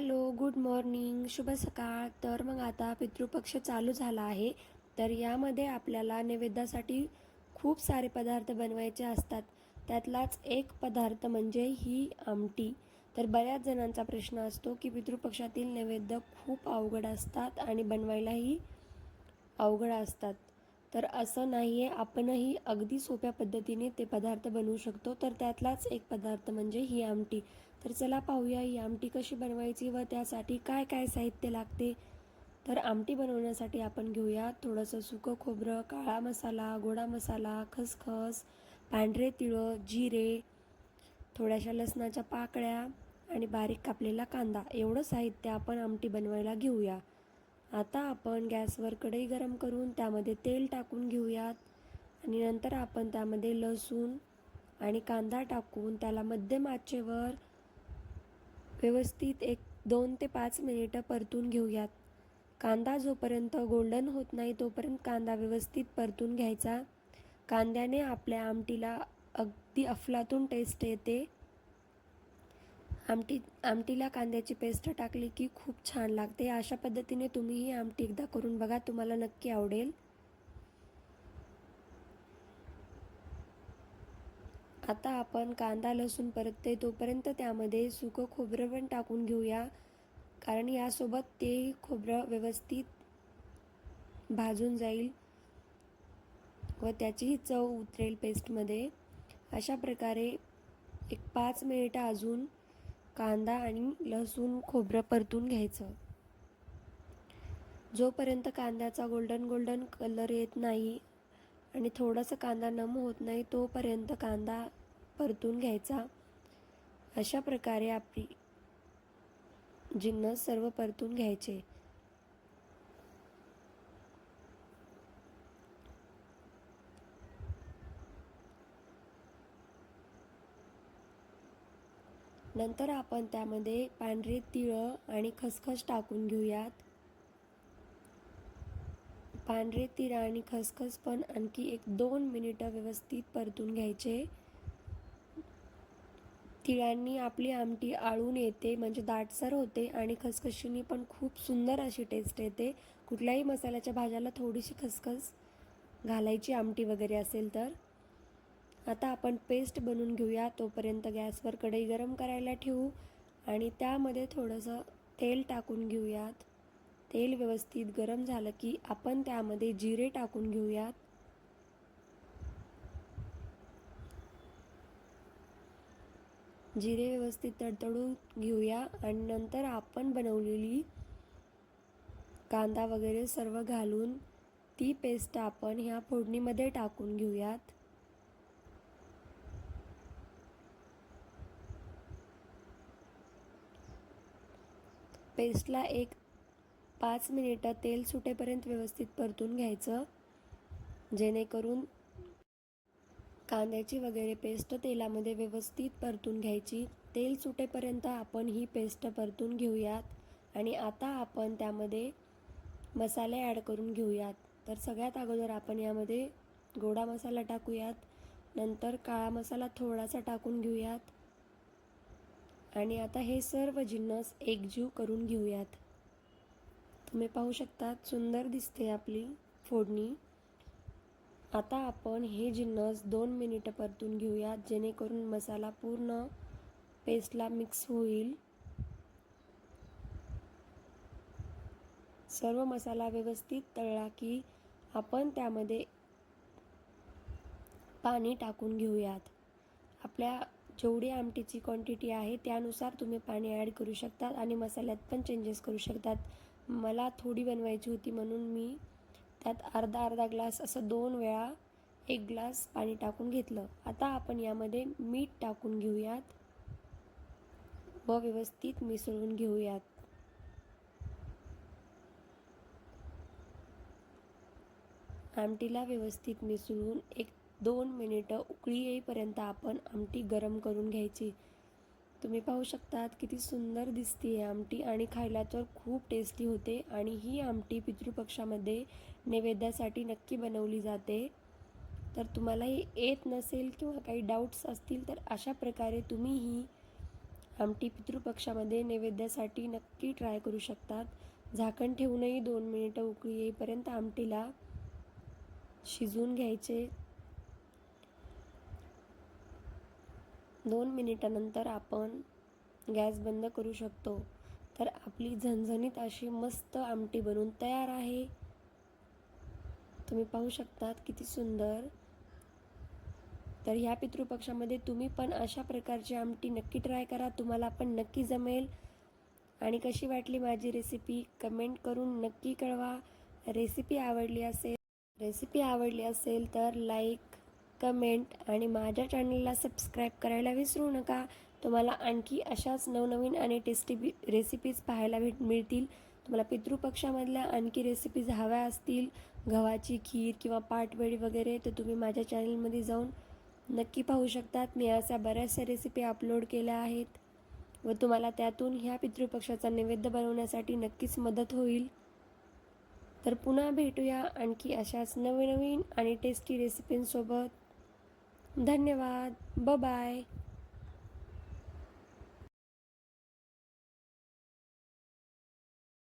Hello good morning शुभ सकाळ. तर मग आता पितृपक्ष चालू झाला आहे. तर यामध्ये आपल्याला नैवेद्यासाठी खूप सारे पदार्थ बनवायचे असतात. त्यातलाच एक पदार्थ म्हणजे ही आमटी. तर बऱ्याच जणांचा प्रश्न असतो की पितृपक्षातील नैवेद्य खूप अवघड असतात आणि बनवायलाही अवघड असतात. तर असं नाही आहे आपणही अगदी सोप्या पद्धतीने ते पदार्थ बनवू शकतो. तर त्यातलाच एक पदार्थ म्हणजे ही आमटी. तर चला पाहूया ही आमटी कशी बनवायची व त्यासाठी काय काय साहित्य लागते. तर आमटी बनवण्यासाठी आपण घेऊया थोडंसं सुकं खोबरं काळा मसाला गोडा मसाला खसखस पांढरे तिळं जिरे थोड्याशा लसणाच्या पाकळ्या आणि बारीक कापलेला कांदा. एवढं साहित्य आपण आमटी बनवायला घेऊया. आता आपण गॅसवर कढई गरम करून त्यामध्ये तेल टाकून घेऊयात. आणि नंतर आपण त्यामध्ये लसूण आणि कांदा टाकून त्याला मध्यम आचेवर व्यवस्थित एक दोन ते पाच मिनिटं परतून घेऊयात. कांदा जोपर्यंत गोल्डन होत नाही तोपर्यंत कांदा व्यवस्थित परतून घ्यायचा. कांद्याने आपल्या आमटीला अगदी अफलातून टेस्ट येते. आमटी आमटीला कांद्याची पेस्ट टाकली की खूप छान लागते. अशा पद्धतीने तुम्ही ही आमटी एकदा करून बघा तुम्हाला नक्की आवडेल. आता आपण कांदा लसूण परतते तोपर्यंत त्यामध्ये सुकं खोबरं पण टाकून घेऊया. कारण यासोबत ते खोबरं व्यवस्थित भाजून जाईल व त्याचीही चव उतरेल पेस्टमध्ये अशा प्रकारे एक पाच मिनिटं अजून कांदा आणि लसूण खोबरं परतून घ्यायचं. जोपर्यंत कांद्याचा गोल्डन गोल्डन कलर येत नाही आणि थोडासा कांदा नम होत नाही तोपर्यंत कांदा परतून घ्यायचा. अशा प्रकारे आपली जिन्नस सर्व परतून घ्यायचे. नंतर आपण त्यामध्ये पांढरे तिळं आणि खसखस टाकून घेऊयात. पांढरे तिळ आणि खसखस पण आणखी एक दोन मिनिटं व्यवस्थित परतून घ्यायचे. तिळांनी आपली आमटी आळून येते म्हणजे दाटसर होते आणि खसखशीनी पण खूप सुंदर अशी टेस्ट येते. कुठल्याही मसाल्याच्या भाज्याला थोडीशी खसखस घालायची आमटी वगैरे असेल तर. आता आपण पेस्ट बनवून घेऊया. तोपर्यंत गॅसवर कढई गरम करायला ठेवू आणि त्यामध्ये थोडंसं तेल टाकून घेऊयात. तेल व्यवस्थित गरम झालं की आपण त्यामध्ये जिरे टाकून घेऊयात. जिरे व्यवस्थित तडतडून घेऊया आणि नंतर आपण बनवलेली कांदा वगैरे सर्व घालून ती पेस्ट आपण ह्या फोडणीमध्ये टाकून घेऊयात. पेस्टला एक पाच मिनिटं तेल सुटेपर्यंत व्यवस्थित परतून घ्यायचं. जेणेकरून कांद्याची वगैरे पेस्ट तेलामध्ये व्यवस्थित परतून घ्यायची. तेल सुटेपर्यंत आपण ही पेस्ट परतून घेऊयात आणि आता आपण त्यामध्ये मसाले ॲड करून घेऊयात. तर सगळ्यात अगोदर आपण यामध्ये गोडा मसाला टाकूयात. नंतर काळा मसाला थोडासा टाकून घेऊयात. आणि आता हे सर्व जिन्नस एकजीव करून घेऊयात. तुम्ही पाहू शकता सुंदर दिसते आपली फोडणी. आता आपण हे जिन्नस दोन मिनिटं परतून घेऊयात जेणेकरून मसाला पूर्ण पेस्टला मिक्स होईल. सर्व मसाला व्यवस्थित तळला की आपण त्यामध्ये पाणी टाकून घेऊयात. आपल्या जेवढी आमटीची क्वांटिटी आहे त्यानुसार तुम्ही पाणी ॲड करू शकतात आणि मसाल्यात पण चेंजेस करू शकतात. मला थोडी बनवायची होती म्हणून मी त्यात अर्धा अर्धा ग्लास असं दोन वेळा एक ग्लास पाणी टाकून घेतलं. आता आपण यामध्ये मीठ टाकून घेऊयात व व्यवस्थित मिसळून घेऊयात. आमटीला व्यवस्थित मिसळून एक दोन मिनिटं उकळी येईपर्यंत आपण आमटी गरम करून घ्यायची. तुम्ही पाहू शकतात किती सुंदर दिसते आहे आमटी आणि खायला तर खूप टेस्टी होते आणि ही आमटी पितृपक्षामध्ये नैवेद्यासाठी नक्की बनवली जाते. तर तुम्हालाही येत नसेल किंवा काही डाऊट्स असतील तर अशा प्रकारे तुम्ही ही आमटी पितृपक्षामध्ये नैवेद्यासाठी नक्की ट्राय करू शकतात. झाकण ठेवूनही दोन मिनिटं उकळी येईपर्यंत आमटीला शिजवून घ्यायचे. दोन मिनिटानंतर आपण गॅस बंद करू शकतो. तर आपली झणझणीत अशी मस्त आमटी बनून तयार आहे. तुम्ही पाहू शकतात किती सुंदर. तर ह्या पितृपक्षामध्ये तुम्ही पण अशा प्रकारची आमटी नक्की ट्राय करा. तुम्हाला पण नक्की जमेल. आणि कशी वाटली माझी रेसिपी कमेंट करून नक्की कळवा. रेसिपी आवडली असेल रेसिपी आवडली असेल तर लाईक कमेंट आणि माझ्या चॅनलला सबस्क्राईब करायला विसरू नका. तुम्हाला आणखी अशाच नवनवीन आणि टेस्टी रेसिपीज पाहायला भेट मिळतील. तुम्हाला पितृपक्षामधल्या आणखी रेसिपीज हव्या असतील. गव्हाची खीर किंवा पाटवडी वगैरे तर तुम्ही माझ्या चॅनलमध्ये जाऊन नक्की पाहू शकतात. मी अशा बऱ्याचशा रेसिपी अपलोड केल्या आहेत. व तुम्हाला त्यातून ह्या पितृपक्षाचा नैवेद्य बनवण्यासाठी नक्कीच मदत होईल. तर पुन्हा भेटूया आणखी अशाच नवनवीन आणि टेस्टी रेसिपींसोबत धन्यवाद. ब बाय